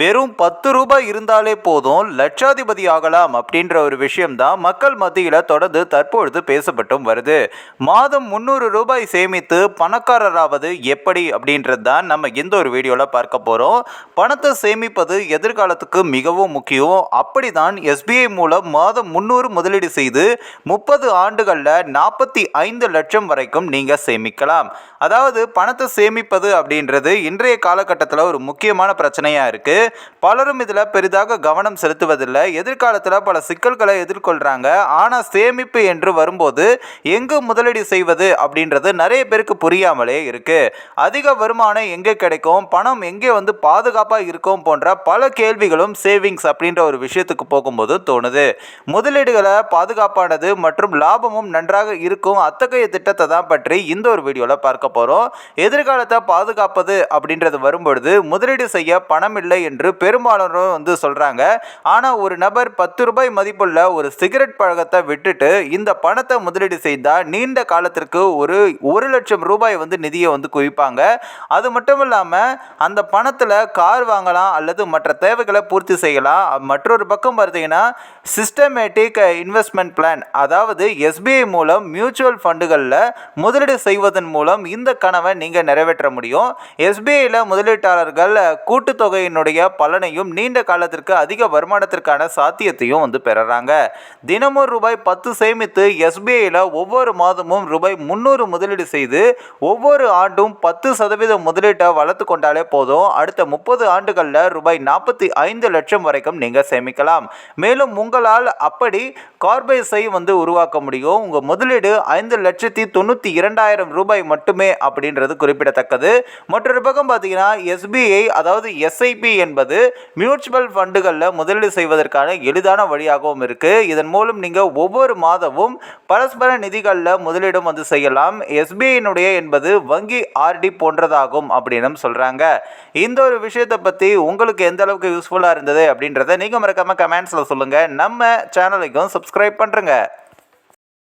வெறும் பத்து ரூபாய் இருந்தாலே போதும் லட்சாதிபதி ஆகலாம் அப்படின்ற ஒரு விஷயம்தான் மக்கள் மத்தியில் தொடர்ந்து தற்பொழுது பேசப்பட்டும் வருது. மாதம் முந்நூறு ரூபாய் சேமித்து பணக்காரராவது எப்படி அப்படின்றது தான் நம்ம இந்த ஒரு வீடியோவில் பார்க்க போகிறோம் பணத்தை சேமிப்பது எதிர்காலத்துக்கு மிகவும் முக்கியம். அப்படி தான் எஸ்பிஐ மூலம் மாதம் முந்நூறு முதலீடு செய்து முப்பது ஆண்டுகளில் நாற்பத்தி ஐந்து லட்சம் வரைக்கும் நீங்கள் சேமிக்கலாம். அதாவது பணத்தை சேமிப்பது அப்படின்றது இன்றைய காலகட்டத்தில் ஒரு முக்கியமான பிரச்சனையாக இருக்குது பலரும் இதில் பெரிதாக கவனம் செலுத்துவதில்லை. எதிர்காலத்தில் பல சிக்கல்களை எதிர்கொள்கிறாங்க ஆனால் சேமிப்பு என்று வரும்போது எங்கு முதலீடு செய்வது அப்படின்றது நிறைய பேருக்கு புரியாமலே இருக்குது அதிக வருமானம் எங்கே கிடைக்கும்? பணம் எங்கே வந்து பாதுகாப்பாக இருக்கும் போன்ற பல கேள்விகளும் சேவிங்ஸ் அப்படின்ற ஒரு விஷயத்துக்கு போகும்போது தோணுது. முதலீடுகளை பாதுகாப்பானது மற்றும் லாபமும் நன்றாக இருக்கும். அத்தகைய திட்டத்தை தான் பற்றி இந்த ஒரு வீடியோவில் பார்க்க போகிறோம் எதிர்காலத்தை பாதுகாப்பது அப்படின்றது வரும்பொழுது முதலீடு செய்ய பணம் இல்லை என்று பெரும்பாலானோர் வந்து சொல்கிறாங்க ஆனால் ஒரு நபர் பத்து ரூபாய் மதிப்புள்ள ஒரு சிகரெட் பழக்கத்தை விட்டுட்டு இந்த பணத்தை முதலீடு செய்தால் நீண்ட காலத்திற்கு ஒரு ஒரு லட்சம் ரூபாய் வந்து நிதியை வந்து குவிப்பாங்க. அது மட்டும் இல்லாமல் அந்த பணத்தில் கார் வாங்கலாம் அல்லது மற்ற தேவைகளை பூர்த்தி செய்யலாம். மற்றொரு பக்கம் பார்த்தீங்கன்னா சிஸ்டமேட்டிக் இன்வெஸ்ட்மெண்ட் பிளான் அதாவது எஸ்பிஐ மூலம் மியூச்சுவல் ஃபண்டுகளில் முதலீடு செய்வதன் மூலம் இந்த கனவை நீங்கள் நிறைவேற்ற முடியும். எஸ்பிஐயில் முதலீட்டாளர்கள் கூட்டுத்தொகையினுடைய பலனையும் நீண்ட காலத்திற்கு அதிக வருமானத்திற்கான சாத்தியத்தையும் வந்து பெறறாங்க. தினமும் ரூபாய் பத்து சேமித்து எஸ்பிஐயில் ஒவ்வொரு மாதமும் ரூபாய் முந்நூறு முதலீடு செய்து ஒவ்வொரு ஆண்டும் பத்து சதவீத முதலீட்டை வளர்த்து கொண்டாலே போதும். அடுத்த முப்பது ஆண்டுகளில் ரூபாய் நாற்பத்தி ஐந்து லட்சம் வரைக்கும் நீங்கள் சேமிக்கலாம். மேலும் உங்களால் அப்படி கார்பைஸை வந்து உருவாக்க முடியும். உங்கள் முதலீடு ஐந்து லட்சத்தி தொண்ணூற்றி இரண்டாயிரம் ரூபாய் மட்டுமே அப்படின்றது குறிப்பிடத்தக்கது. மற்றொரு பக்கம் பார்த்தீங்கன்னா எஸ்பிஐ அதாவது எஸ்ஐபி என்பது மியூச்சுவல் ஃபண்டுகளில் முதலீடு செய்வதற்கான எளிதான வழியாகவும் இருக்குது இதன் மூலம் நீங்கள் ஒவ்வொரு மாதமும் பரஸ்பர நிதிகளில் முதலீடும் வந்து செய்யலாம். எஸ்பிஐனுடைய என்பது வங்கி ஆர்டி போன்றதாகும் அப்படின்னு சொல்கிறாங்க இந்த ஒரு விஷயத்தை பற்றி உங்களுக்கு எந்த அளவுக்கு யூஸ்ஃபுல்லாக இருந்தது அப்படின்றத நீங்கள் மறக்காமல் கமெண்ட்ஸில் சொல்லுங்கள் நம்ம சேனலுக்கும் சப்ஸ்கிரைப் பண்ணுறங்க